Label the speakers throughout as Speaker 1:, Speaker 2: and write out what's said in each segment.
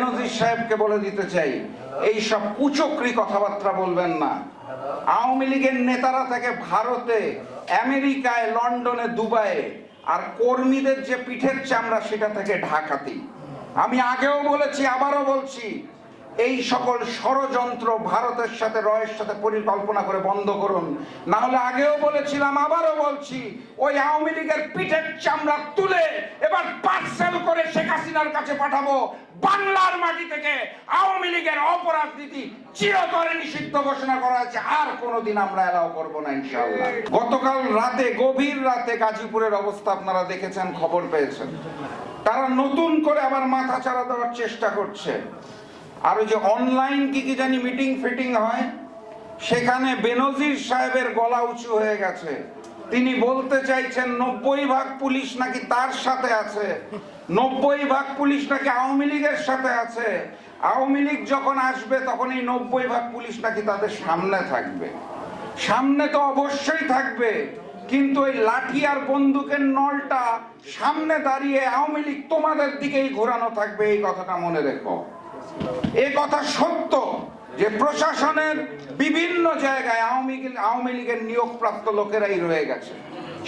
Speaker 1: বেনজির সাহেবকে বলে দিতে চাই এই সব কুচক্রি কথাবার্তা বলবেন না। আওয়ামী লীগের নেতারা থেকে ভারতে, আমেরিকায়, লন্ডনে, দুবাইয়ে, আর কর্মীদের যে পিঠের চামড়া সেটা থেকে ঢাকাতি আমি আগেও বলেছি, আবারও বলছি এই সকল ষড়যন্ত্র ভারতের সাথে, রয়ের সাথে পরিকল্পনা করে বন্ধ করুন। না হলে আগেও বলেছিলাম, আবারও বলছি, ওই আওয়ামী লীগের পিঠের চামড়া তুলে এবার পার্সেল করে শেখ হাসিনার কাছে পাঠাবো। বাংলার মাটি থেকে আওয়ামী লীগের অপরাধ নীতি চিরতরে নিষিদ্ধ ঘোষণা করা হয়েছে। আর কোনোদিন আমরা এলাও করব না, ইনশাআল্লাহ। গতকাল রাতে, গভীর রাতে গাজীপুরের অবস্থা আপনারা দেখেছেন, খবর পেয়েছেন। তারা নতুন করে আবার মাথা চারা দেওয়ার চেষ্টা করছে। আর ওই যে অনলাইন কি কি জানি মিটিং ফিটিং হয়, সেখানে বেনজির সাহেবের গলা উঁচু হয়ে গেছে। তিনি বলতে চাইছেন, নব্বই ভাগ পুলিশ নাকি তার সাথে আছে? নব্বই ভাগ পুলিশ নাকি আওয়ামী লীগের সাথে আছে? আওয়ামী লীগ যখন আসবে, তখন এই নব্বই ভাগ পুলিশ নাকি তাদের সামনে থাকবে। সামনে তো অবশ্যই থাকবে, কিন্তু ওই লাঠি আর বন্দুকের নলটা সামনে দাঁড়িয়ে আওয়ামী লীগ তোমাদের দিকেই ঘোরানো থাকবে, এই কথাটা মনে রেখো। এ কথা সত্য যে প্রশাসনের বিভিন্ন জায়গায় আওয়ামী আওয়ামী লীগের নিয়োগপ্রাপ্ত লোকেরাই রয়ে গেছে।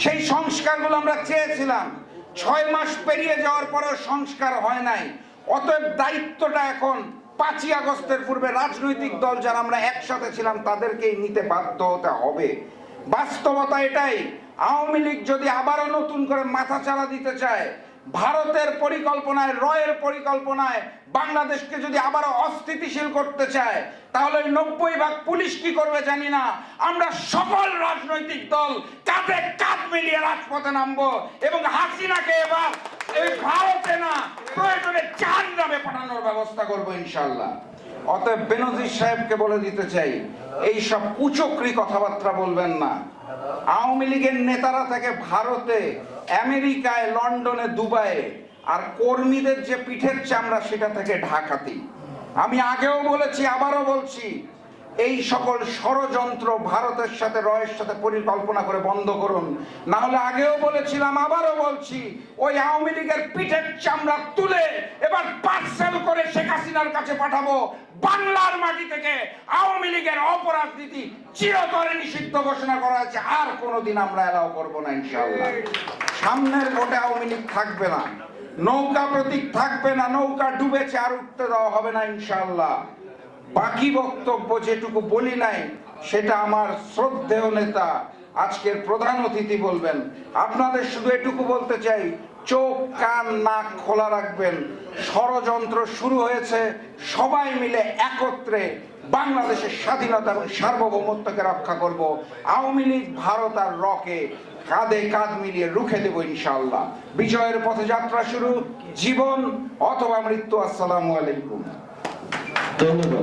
Speaker 1: সেই সংস্কারগুলো আমরা চেয়েছিলাম। ছয় মাস পেরিয়ে যাওয়ার পরেও সংস্কার হয় নাই। অতএব দায়িত্বটা এখন পাঁচই আগস্টের পূর্বে রাজনৈতিক দল যারা আমরা একসাথে ছিলাম, তাদেরকেই নিতে বাধ্য হতে হবে। বাস্তবতা এটাই। আওয়ামী লীগ যদি আবারও নতুন করে মাথা চালা দিতে চায় ভারতের পরিকল্পনায়, রয়ের পরিকল্পনায় বাংলাদেশকে যদি আবার অস্থিতিশীল করতে চায়, তাহলে নব্বই ভাগ পুলিশ কি করবে জানি না। আমরা সকল রাজনৈতিক দল কাঁধে কাঁধ মিলিয়ে রাজপথে নামবো এবং হাসিনাকে এবার এই ভারতে না প্রয়োজনে চার নামে পাঠানোর ব্যবস্থা করব ইনশাল্লাহ অতএব বেনজির সাহেবকে বলে দিতে চাই এই সব কুচক্রি কথাবার্তা বলবেন না। আওয়ামী লীগের নেতারা থেকে ভারতে আমেরিকায়, লন্ডনে, দুবাইয়ে। আর কর্মীদের যে পিঠের চামড়া, সেটা থেকে ঢাকাতি আমি আগেও বলেছি, আবারও বলছি, এই সকল ষড়যন্ত্র ভারতের সাথে, রয়ের সাথে পরিকল্পনা করে বন্ধ করুন। না হলে আগেও বলেছিলাম, আবারও বলছি, ওই আওয়ামী লীগের পিঠের চামড়া তুলে এবার পার্সেল করে শেখ হাসিনার কাছে পাঠাবো। বাংলার মাটি থেকে আওয়ামী লীগের অপরাধ নীতি চিরতরে নিষিদ্ধ ঘোষণা করা হয়েছে। আর কোনোদিন আমরা এলাও করব না, ইনশাআল্লাহ। সামনের ভোটে আওয়ামী লীগ থাকবে না। নৌকা প্রতীক থাকবে না, নৌকা ডুবেছে আর উঠতে দেওয়া হবে না ইনশাল্লাহ বাকি বক্তব্য যেটুকু বলি নাই, সেটা আমার শ্রদ্ধেয় নেতা আজকের প্রধান অতিথি বলবেন। আপনাদের শুধু এটুকু বলতে চাই, চোখ, কান, নাক খোলা রাখবেন। ষড়যন্ত্র শুরু হয়েছে, সবাই মিলে একত্রে বাংলাদেশের স্বাধীনতা এবং সার্বভৌমত্বকে রক্ষা করব। আওয়ামী লীগ, ভারত আর রকে কাঁধে কাঁধ মিলিয়ে রুখে দেব ইনশাআল্লাহ। বিজয়ের পথে যাত্রা শুরু, জীবন অথবা মৃত্যু, আসসালামু আলাইকুম।
Speaker 2: ধন্যবাদ।